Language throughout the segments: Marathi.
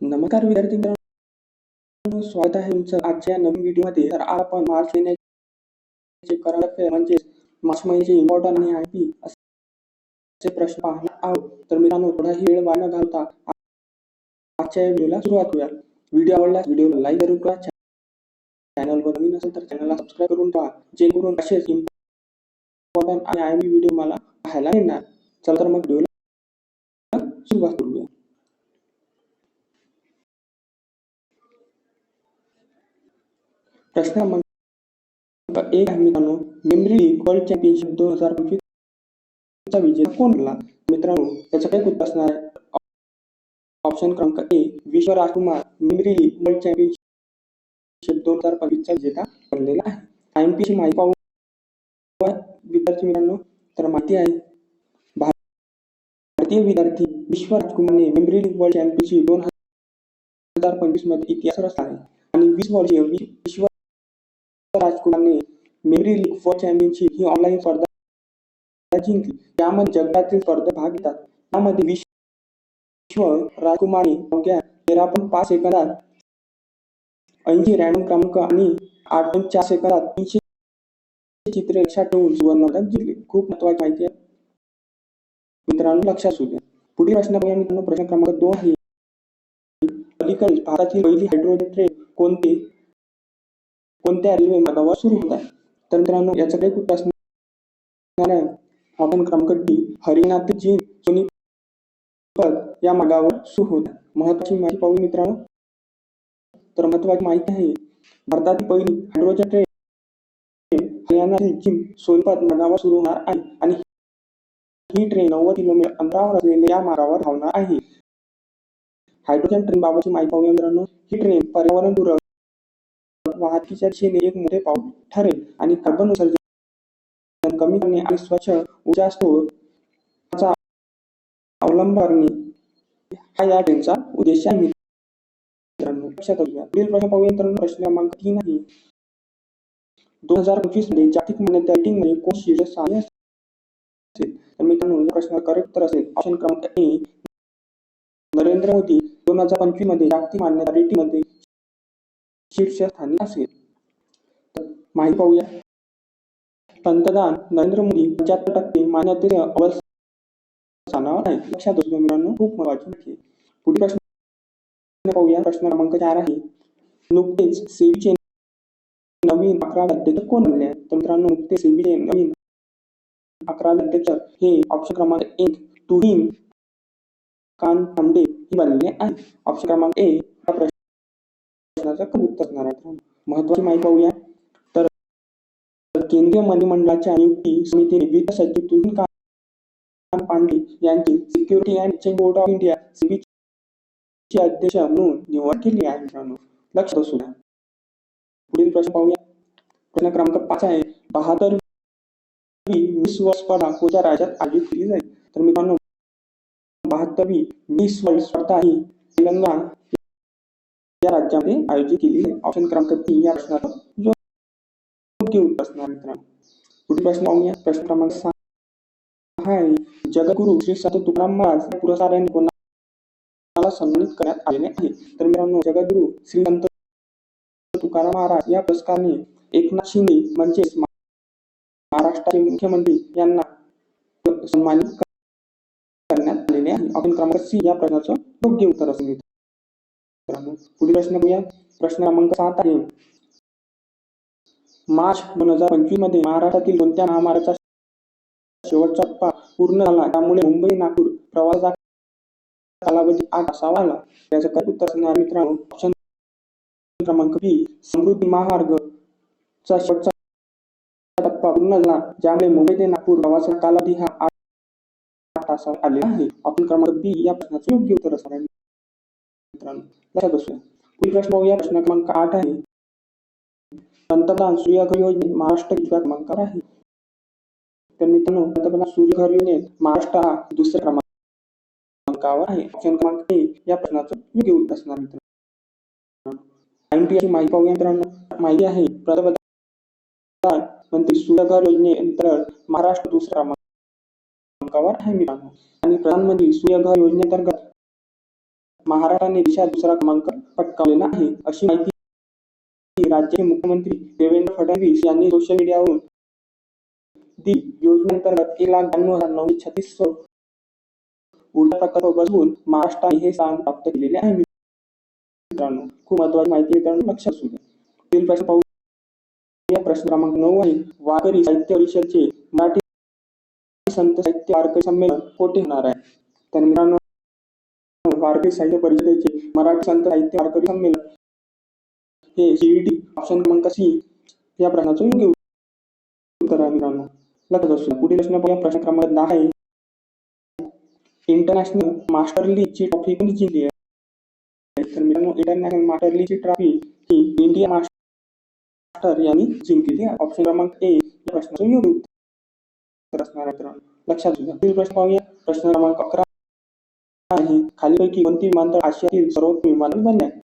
नमस्कार विद्यार्थी मित्रांनो स्वागत आहे तुमचं आजच्या नवीन व्हिडिओमध्ये. तर आपण मार्च महिन्याचे करंट अफेअर म्हणजे मार्च महिन्याचे इम्पॉर्टंट आणि आय पी असे प्रश्न पाहणार आहोत. तर मित्रांनो थोडाही वेळ वाया न घालता आजच्या या व्हिडिओला सुरुवात करूया. व्हिडिओ आवडला व्हिडिओला लाईक जरूर करा. चॅनलवर नवीन असेल तर चॅनलला सबस्क्राईब करून पहा जेणेकरून असेच इम्पॉर्टंट आणि आय पी व्हिडिओ मला पाहायला मिळणार. चला तर मग व्हिडिओला सुरुवात करू प्रश्न क्रमांक एक आहे मित्रांनो मेमरी लीग वर्ल्ड चॅम्पियनशिप दोन हजार पंचवीस चा विजेता कोण बनला मित्रांनो त्याचं काय उत्तर असणार आहे? ऑप्शन क्रमांक A Vishwa Rajkumar memory league world championship दोन हजार पंचवीसचा विजेता बनलेला आहे. आय एम पी ची माहिती पाहू विद्यार्थी मित्रांनो तर माहिती आहे भारतीय विद्यार्थी विश्व राजकुमारने मेमरी लीग वर्ल्ड चॅम्पियनशिप दोन हजार पंचवीसमध्ये इतिहास रचला आहे. आणि वीस वर्षीय विश्व राजकुमारने मेमरी लीग फॉर चॅम्पियनशिप ही ऑनलाईन स्पर्धा जिंकली. यामध्ये जगातील स्पर्धा भाग घेतात. यामध्ये विश्व राजकुमारने अवघ्या तेरा पॉईंट पाच सेकंदात ऐंशी रॅन्डम क्रमांक आणि आठ पॉईंट चार सेकंदात तीनशे चित्रे लक्षात ठेवून सुवर्ण पदक जिंकले. खूप महत्वाची माहिती आहे. मित्रांनो लक्षात असू द्या. पुढील प्रश्न पाहूया मित्रांनो. प्रश्न क्रमांक दोन आहे. अलीकडे भारतातील पहिली हायड्रोजन ट्रेन कोणती? कोणत्या रेल्वे मार्गावर सुरू होत आहे? तर मित्रांनो याचा काही कुठं असणार आहे? ऑप्शन क्रमांक डी हरियाणा ते चीन सोनीपत या मार्गावर सुरू होत आहे. महत्वाची माहिती पाहू मित्रांनो तर महत्वाची माहिती आहे भारतातील पहिली हायड्रोजन ट्रेन हरियाणा चीन सोनीपत मार्गावर सुरू होणार आहे आणि ही ट्रेन नव्वद किलोमीटर अंतरावर असलेल्या या मार्गावर धावणार आहे. हायड्रोजन ट्रेन बाबतची माहिती पाहूया मित्रांनो. ही ट्रेन पर्यावरणपूरक वाहतुकीच्या दिशेने एक मोठे पाऊल ठरेल आणि कार्बन उत्सर्जन कमी करणे आणि स्वच्छ ऊर्जा स्त्रोताचा अवलंब करणे. हा या ट्रेनचा उद्देश आहे. मित्रांनो लक्षात असू पुढील प्रश्न पाहूया. मित्रांनो प्रश्न क्रमांक तीन आहे. दोन हजार पंचवीसमध्ये जागतिक मान्यता रेटिंगमध्ये कोण शीर्ष सहाय्य असेल? तर मित्रांनो या प्रश्नाला करेक्ट उत्तर असेल ऑप्शन क्रमांक ए नरेंद्र मोदी दोन हजार पंचवीसमध्ये जागतिक मान्यता रेटिंगमध्ये शीर्षस्थानी असेल. तर माहिती पाहूया. पंतप्रधान नरेंद्र मोदी पंच्याहत्तर टक्के मान्यतेच्या अव्वल स्थानावर आहेत. लक्षात असू मित्रांनो खूप महत्वाची माहिती आहे. पुढील प्रश्न पाहूया. प्रश्न क्रमांक चार आहे. नुकतेच सेबीचे नवीन अकरा अध्यक्ष कोण बनले तर मित्रांनो नुकतेच सेबीचे नवीन अकरा अध्यक्ष हे ऑप्शन क्रमांक एक तुहीन कान तांबे हे बनले आहेत. ऑप्शन क्रमांक ए हा प्रश्नाचा उत्तर असणार आहे. महत्वाची माहिती पाहूया. तर केंद्रीय मंत्रिमंडळाच्या नियुक्ती समितीने वित्त सचिव तुहीन पांडे यांची security and exchange board of India सीबीचे अध्यक्ष म्हणून निवड केली आहे. मित्रांनो लक्षात असू द्या पुढील प्रश्न पाहूया. प्रश्न क्रमांक पाच आहे. बहात्तर मिस वर्ल्ड स्पर्धा कोणत्या राज्यात आयोजित केली जाईल. तर मित्रांनो बहात्तरवी मिस वर्ल्ड स्पर्धा ही तेलंगणा या राज्यामध्ये आयोजित केली. आहे ऑप्शन क्रमांक तीन या प्रश्नाचा योग्य उत्तर असणार मित्रांनो. पुढील प्रश्न पाहूया. प्रश्न क्रमांक सहा आहे. श्री संत तुकाराम महाराज पुरस्काराने कोणाला सन्मानित करण्यात आलेले आहे? तर मित्रांनो जगगुरु श्री संत तुकाराम महाराज या पुरस्काराने एकनाथ शिंदे म्हणजेच महाराष्ट्राचे मुख्यमंत्री यांना सन्मानित करण्यात आलेले आहे. ऑप्शन क्रमांक सी या प्रश्नाचं योग्य उत्तर असेल पुढील प्रश्न पाहूया प्रश्न क्रमांक सात आहे. मार्च दोन हजार पंचवीसमध्ये महाराष्ट्रातील कोणत्या महामार्गाचा शेवटचा टप्पा पूर्ण झाला? त्यामुळे मुंबई नागपूर प्रवासाचा कालावधी आठ असावा आला त्याचं काय उत्तर असणार मित्रांनो ऑप्शन क्रमांक बी समृद्धी महामार्ग चा शेवटचा टप्पा पूर्ण झाला. ज्यामुळे मुंबई ते नागपूर प्रवासाचा कालावधी हा आठ तासावर आलेला आहे. ऑप्शन क्रमांक बी या प्रश्नाचं योग्य उत्तर असणार मित्रांनो लक्षात असू पुढील प्रश्न बघूया. प्रश्न क्रमांक आठ आहे. पंतप्रधान सूर्यघर योजनेत महाराष्ट्र दुसऱ्या क्रमांकावर आहे? तर मित्रांनो पंतप्रधान सूर्यघर योजनेत महाराष्ट्र हा दुसऱ्या क्रमांकावर आहे. ऑप्शन क्रमांक ए या प्रश्नाचं योग्य उत्तर असणार मित्रांनो. आयएमपीची माहिती पाहूया मित्रांनो. माहिती आहे पंतप्रधान मंत्री सूर्यघर योजनेअंतर्गत महाराष्ट्र दुसऱ्या क्रमांकावर आहे मित्रांनो. आणि प्रधानमंत्री सूर्यघर योजनेअंतर्गत महाराष्ट्राने देशात दुसरा क्रमांक पटकावलेला आहे. अशी माहिती राज्याचे मुख्यमंत्री देवेंद्र फडणवीस यांनी सोशल मीडियावरून दिली योजनेअंतर्गत एक लाख ब्याण्णव हजार नऊशे छत्तीस ऊर्जा प्रकल्प बसवून महाराष्ट्राने हे स्थान प्राप्त केलेले आहे. मित्रांनो खूप महत्वाची माहिती मित्रांनो लक्षात असू द्या पुढील प्रश्न पाहू. या प्रश्न क्रमांक नऊ आहे. वारकरी साहित्य परिषदचे मराठी संत साहित्य वारकरी संमेलन कोठे होणार आहे? तर मित्रांनो वारकरी साहित्य परिषदेचे मराठी संत साहित्य वारकरी संमेलन. हे सीईटी ऑप्शन क्रमांक सी या प्रश्नाचं योग्य उत्तर आहे. मित्रांनो लक्षात असू द्या. पुढील प्रश्न पाहूया. प्रश्न क्रमांक दहा आहे. इंटरनॅशनल मास्टर लीगची ट्रॉफी कोणी जिंकली आहे? तर मित्रांनो इंटरनॅशनल मास्टर लीगची ट्रॉफी ही इंडिया मास्टर यांनी जिंकलेली आहे. ऑप्शन क्रमांक ए या प्रश्नाचं योग्य उत्तर असणार आहे मित्रांनो. लक्षात घ्या पुढील प्रश्न पाहूया. प्रश्न क्रमांक अकरा. आहे खालीपैकी कोणती विमानतळ आशियातील सर्वोत्तम विमानतळ बनले आहे?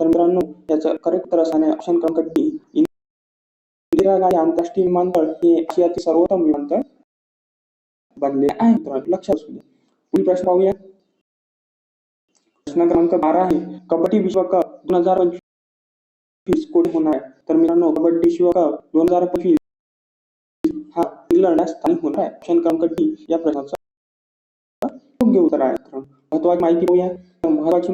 तर मित्रांनो याचं करेक्ट उत्तर असणार ऑप्शन क्रमांक डी इंदिरा गांधी आंतरराष्ट्रीय विमानतळ हे आशियातील सर्वोत्तम विमानतळ बनले आहे. मित्रांनो लक्षात असू द्या. पुढील प्रश्न पाहूया. प्रश्न क्रमांक बारा आहे. कबड्डी विश्वकप दोन हजार पंचवीस कोठे होणार आहे? तर मित्रांनो कबड्डी विश्वकप दोन हजार पंचवीस हा इंग्लंड स्थानिक होणार आहे. ऑप्शन क्रमांक डी या प्रश्नाचा योग्य उत्तर आहे. महत्वाची माहिती पाहूया महत्वाची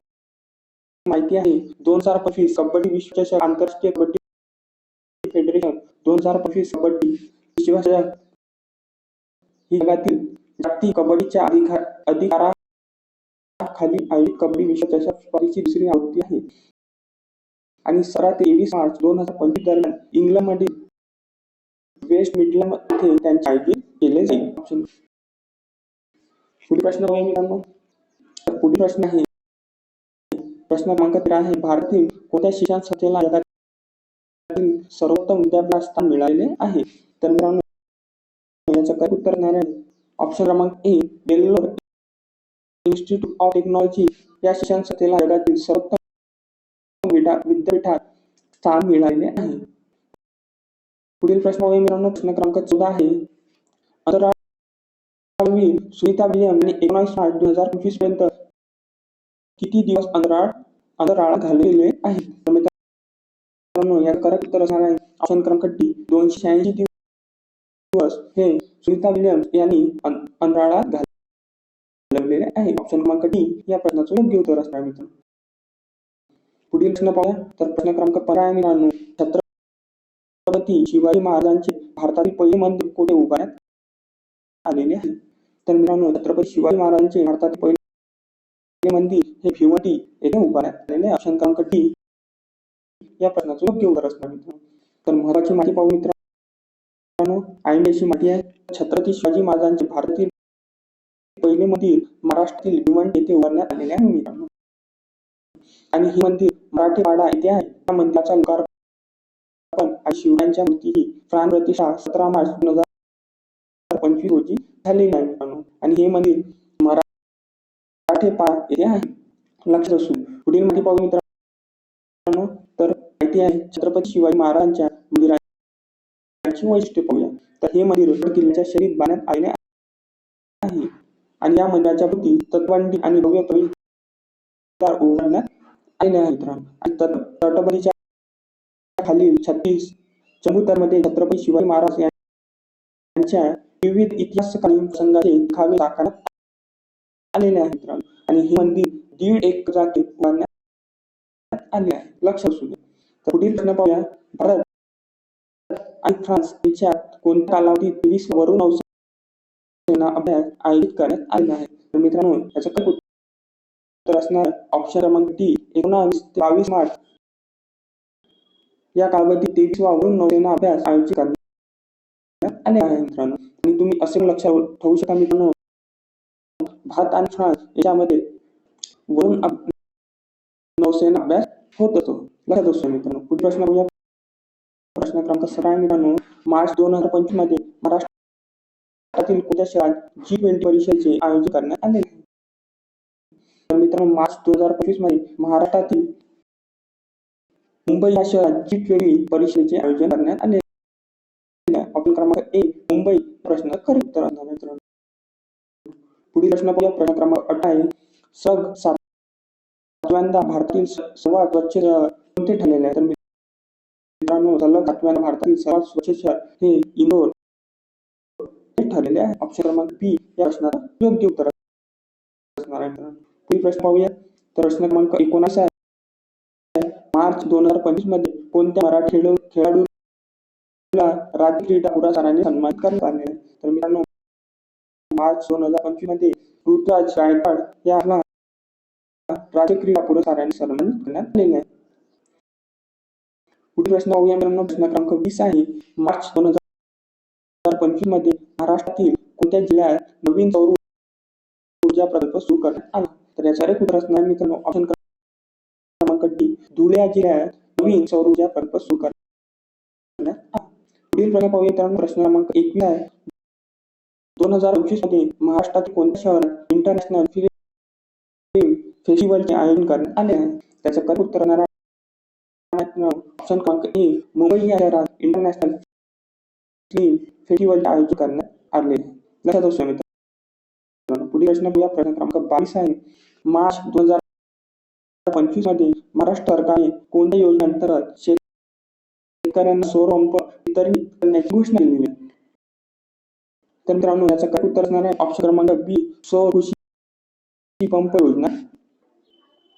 माहिती आहे दोन हजार पंचवीस कबड्डी विश्वचषक आंतरराष्ट्रीय कबड्डी फेडरेशन दोन हजार पंचवीस कबड्डी विश्वचषक ही जगातील जागतिक कबड्डीच्या अधिकार अधिकाराखाली आयोजित कबड्डी विश्वचषक स्पर्धेची दुसरी आवृत्ती आहे. आणि सतरा ते तेवीस मार्च दोन हजार पंचवीस दरम्यान इंग्लंडमधील वेस्ट मिडलंडमध्ये त्यांचे आयोजित केले जाईल. पुढील प्रश्न पाहूया मित्रांनो. पुढील प्रश्न आहे प्रश्न क्रमांक तेरा आहे भारतातील कोणत्या शिक्षण संस्थेला जगातील सर्वोत्तम विद्यापीठ स्थान मिळालेले आहे? तर मित्रांनो याचं काय उत्तर असणार आहे. ऑप्शन क्रमांक A Bangalore institute of technology या शिक्षण संस्थेला जगातील सर्वोत्तम विद्यापीठात स्थान मिळालेले आहे. पुढील प्रश्न पाहूया मित्रांनो. प्रश्न क्रमांक चौदा आहे अंतराळवीर सुनीता विलियम यांनी एकोणीस मार्च दोन हजार पंचवीसपर्यंत किती दिवस अंतराळ अंतराळ घालवलेले आहे मित्रांनो या करेक्ट उत्तर असणार आहे. ऑप्शन क्रमांक डी दोनशे शहाऐंशी दिवस हे सुनीता विलियम्स यांनी अंतराळात घालवलेले आहे. ऑप्शन क्रमांक डी या प्रश्नाचं योग्य उत्तर असणार आहे मित्रांनो. पुढील प्रश्न पाहूया. तर प्रश्न क्रमांक पंधरा आहे मित्रांनो. छत्रपती शिवाजी महाराजांचे भारतातील पहिले मंदिर कोठे उभारण्यात आलेले आहे? तर मित्रांनो छत्रपती शिवाजी महाराजांचे भारतातील पहिले मंदिर हे भिवंडी येथे उभारण्यात आलेले आहे ऑप्शन क्रमांक डी या प्रश्नाचं योग्य उत्तर असणार मित्रांनो तर महत्वाची माहिती पाहू मित्रांनो आणि माहिती आहे छत्रपती शिवाजी महाराजांचे भारतातील पहिले मंदिर महाराष्ट्रातील भिवंडी येथे उभारण्यात आलेले आहे मित्रांनो. आणि हे मंदिर मराठीवाडा येथे आहे. या मंदिराचा लोकार्पण आणि शिवरायांच्या मूर्तीची प्राण प्रतिष्ठा सतरा मार्च दोन हजार पंचवीस रोजी झालेली आहे आणि. हे मंदिर मराठेपार येथे आहे. लक्षात असू. पुढील माहिती पाहू मित्रांनो तर माहिती आहे छत्रपती शिवाजी महाराजांच्या मंदिराची वैशिष्ट्य पाहूया. तर हे मंदिर किल्ल्याच्या शरीर बांधण्यात आले आहे. आणि या मंदिराच्या भोवती तत्वांडी आणि भव्य कवी उभारण्यात आले आहे मित्रांनो. आणि तट तटबंदीच्या खालील छत्तीस चबुतरमध्ये छत्रपती शिवाजी महाराज यांच्या विविध इतिहासकालीन प्रसंगाचे खावे साकारण्यात आलेले आहे मित्रांनो. आणि हे मंदिर दीड एक जागेत उभारण्यात आले आहे. लक्ष असू द्या. तर पुढील प्रश्न पाहूया. भारत आणि फ्रान्स यांच्यात कोणत्या कालावधीत तेवीस वरून नौसेना अभ्यास आयोजित करण्यात आलेला आहे? तर मित्रांनो याचं काय उत्तर असणार ऑप्शन क्रमांक डी एकोणावीस ते बावीस मार्च. या कालावधीत तेवीस वरून नौसेना अभ्यास आयोजित करण्यात आले आहे मित्रांनो आणि तुम्ही असे लक्षात ठेवू शकता मित्रांनो भारत आणि फ्रान्स याच्यामध्ये वरून नौसेना अभ्यास होत असतो. लक्षात असतो मित्रांनो पुढील प्रश्न बघूया. प्रश्न क्रमांक सतरा मित्रांनो मार्च दोन हजार पंचवीसमध्ये महाराष्ट्रातील कोणत्या शहरात जी ट्वेंटी परिषदेचे आयोजन करण्यात आले? तर मित्रांनो मार्च दोन हजार पंचवीसमध्ये महाराष्ट्रातील मुंबई या शहरात जी ट्वेंटी परिषदेचे आयोजन करण्यात आले. ऑप्शन क्रमांक ए मुंबई प्रश्न खरे उत्तर मित्रांनो. पुढील प्रश्न पाहूया. प्रश्न क्रमांक अठरा सग सातव्यांदा भारतातील सर्वात स्वच्छ कोणते ठरलेले आहे? तर मित्रांनो सलग सातव्यांदा भारतातील सर्वात स्वच्छ शहर हे इंदोर. हे ठरलेले आहे. ऑप्शन क्रमांक बी या प्रश्नाचा योग्य उत्तर असणार आहे मित्रांनो. पुढील प्रश्न पाहूया. तर प्रश्न क्रमांक एकोणास आहे. मार्च दोन हजार पंचवीसमध्ये कोणत्या मराठी खेळाडू राज्य क्रीडा पुरस्काराने सन्मानित करण्यात आले. तर मित्रांनो मार्च दोन हजार पंचवीसमध्ये ऋतुराज गायकवाड याला राज्य क्रीडा पुरस्काराने सन्मानित करण्यात आलेले आहे. पुढील प्रश्न पाहूया मित्रांनो. प्रश्न क्रमांक वीस आहे. मार्च दोन हजार पंचवीसमध्ये महाराष्ट्रातील कोणत्या जिल्ह्यात नवीन सौर ऊर्जा प्रकल्प सुरू करण्यात आला? तर याचा एक उत्तर असणार मित्रांनो. ऑप्शन क्रमांक डी. धुळे या जिल्ह्यात नवीन सौर ऊर्जा प्रकल्प सुरू करण्यात आला. पुढील प्रश्न पाहूया मित्रांनो प्रश्न क्रमांक एकवीस आहे. दोन हजार पंचवीसमध्ये महाराष्ट्रातील कोणत्या शहरात इंटरनॅशनल फिल्म फेस्टिवलचे आयोजन करण्यात आले आहे? त्याचं कर उत्तर ऑप्शन क्रमांक ए मुंबई या शहरात इंटरनॅशनल फिल्म फेस्टिवलचे आयोजन करण्यात आले लक्षात असू द्या मित्रांनो पुढील प्रश्न पाहूया प्रश्न क्रमांक बावीस आहे. मार्च दोन हजार पंचवीसमध्ये महाराष्ट्र सरकारने कोणत्या योजनेअंतर्गत शेतकऱ्यांना सौर पंप वितरित करण्याची घोषणा केली. आहे तर मित्रांनो याचा काय उत्तर असणार आहे? ऑप्शन क्रमांक बी सौर कृषी पंप योजना.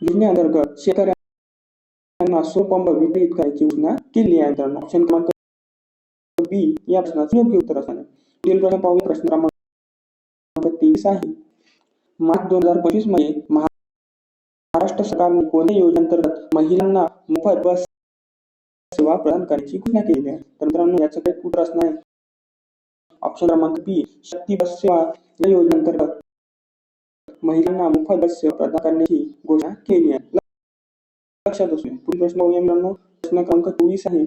योजनेअंतर्गत शेतकऱ्यांना सौर पंप वितरित करायची घोषणा केली आहे मित्रांनो. ऑप्शन क्रमांक बी या प्रश्नाचं योग्य उत्तर असणार आहे. पुढील प्रश्न पाहूया. प्रश्न क्रमांक तेवीस आहे. मार्च दोन हजार पंचवीसमध्ये महाराष्ट्र सरकारने कोणत्या योजनेअंतर्गत महिलांना मोफत बस सेवा प्रदान करण्याची घोषणा केली आहे. तर मित्रांनो याचा काही उत्तर असणार आहे ऑप्शन क्रमांक बी शक्ती बस सेवा या योजनेअंतर्गत महिलांना मोफत बस सेवा प्रदान करण्याची घोषणा केली आहे. लक्षात असू पुढील प्रश्न बघूया मित्रांनो. प्रश्न क्रमांक चोवीस आहे.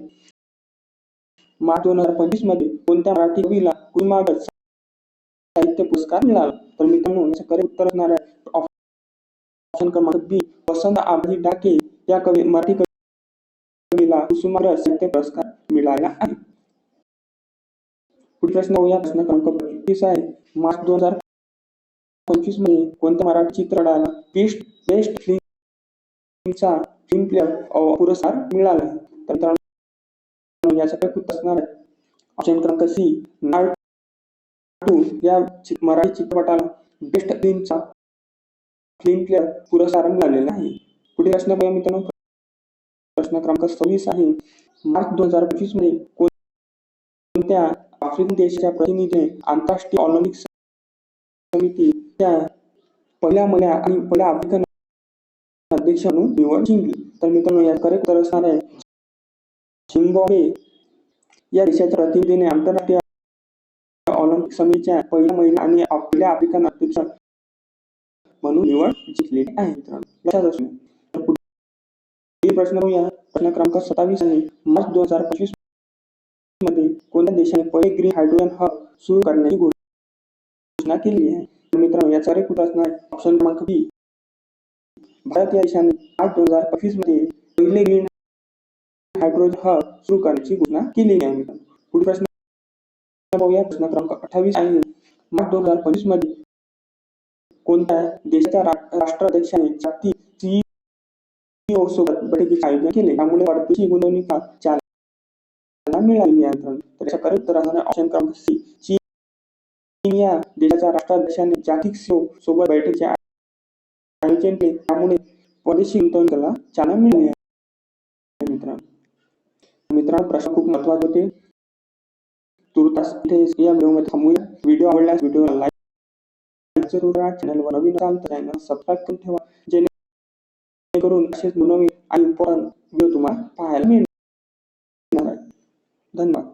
मार्च दोन हजार पंचवीसमध्ये कोणत्या मराठी कवीला कुसुमाग्रज साहित्य पुरस्कार मिळाला? तर मित्रांनो याचं खरे उत्तर असणार आहे. ऑप्शन क्रमांक बी वसंत आबाजी डाके या कवी मराठी सुमारे कुसुमाग्रज पुरस्कार मिळाला आहे. पुढील प्रश्न पाहूया प्रश्न क्रमांक पंचवीस आहे. मार्च दोन हजार पंचवीसमध्ये कोणत्या मराठी चित्रपटाला बेस्ट बेस्ट फिल्मचा फिल्म प्लेअर पुरस्कार मिळाला? तर मित्रांनो याचं उत्तर असणार आहे? ऑप्शन क्रमांक सी नाळ टू या मराठी चित्रपटाला बेस्ट फिल्मचा फिल्म प्लेअर पुरस्कार मिळालेला आहे. पुढील प्रश्न पाहूया मित्रांनो. प्रश्न क्रमांक सव्वीस आहे. मार्च दोन हजार पंचवीसमध्ये कोणत्या आफ्रिकन देशाच्या प्रतिनिधीने आंतरराष्ट्रीय ऑलिम्पिक समिती त्या पहिल्या महिला आणि पहिल्या आफ्रिकन अध्यक्ष म्हणून निवड जिंकली? तर मित्रांनो या करेक्ट उत्तर असणार आहे. झिम्बाब्वे या देशाच्या प्रतिनिधीने आंतरराष्ट्रीय ऑलिम्पिक समितीच्या पहिल्या महिला आणि पहिल्या आफ्रिकन अध्यक्ष म्हणून निवड जिंकलेली आहे मित्रांनो. लक्षात असू द्या. पुढील प्रश्न पाहूया प्रश्न क्रमांक सत्तावीस आणि मार्च दोन हजार पंचवीसमध्ये कोणत्या देशाने पहिले ग्रीन हायड्रोजन हब सुरू करण्याची घोषणा केली आहे? मित्रांनो याचा एक उत्तर असणार आहे. ऑप्शन क्रमांक बी. भारत या देशाने मार्च दोन हजार पंचवीसमध्ये पहिले ग्रीन हायड्रोजन हब सुरू करण्याची घोषणा केली आहे मित्रांनो. पुढील प्रश्न पाहूया प्रश्न क्रमांक अठ्ठावीस आहे मार्च दोन हजार पंचवीसमध्ये कोणत्या देशाच्या राष्ट्राध्यक्षाने जागतिक सी सोबत बैठकीचे आयोजन केले. त्यामुळे परदेशी गुंतवणुकीला चालना मिळाली नियंत्रण. तर याच्या खरं उत्तर ऑप्शन क्रमांक सी चीन या देशाच्या राष्ट्राध्यक्षाने जागतिक सीओ सोबत बैठकीचे आयोजन केले. त्यामुळे परदेशी गुंतवणुकीला चालना मिळाली मित्रांनो मित्रांनो प्रश्न खूप महत्त्वाचे होते. तुर्तास इथे या व्हिडिओमध्ये थांबूया. व्हिडिओ आवडल्यास व्हिडिओला लाईक जरूर करा. चॅनलवर नवीन असाल तर चॅनल सबस्क्राईब करून ठेवा. जेणेकरून असेच नवीन आणि इम्पॉर्टंट व्हिडिओ तुम्हाला पाहायला मिळणार आहे. धन्यवाद.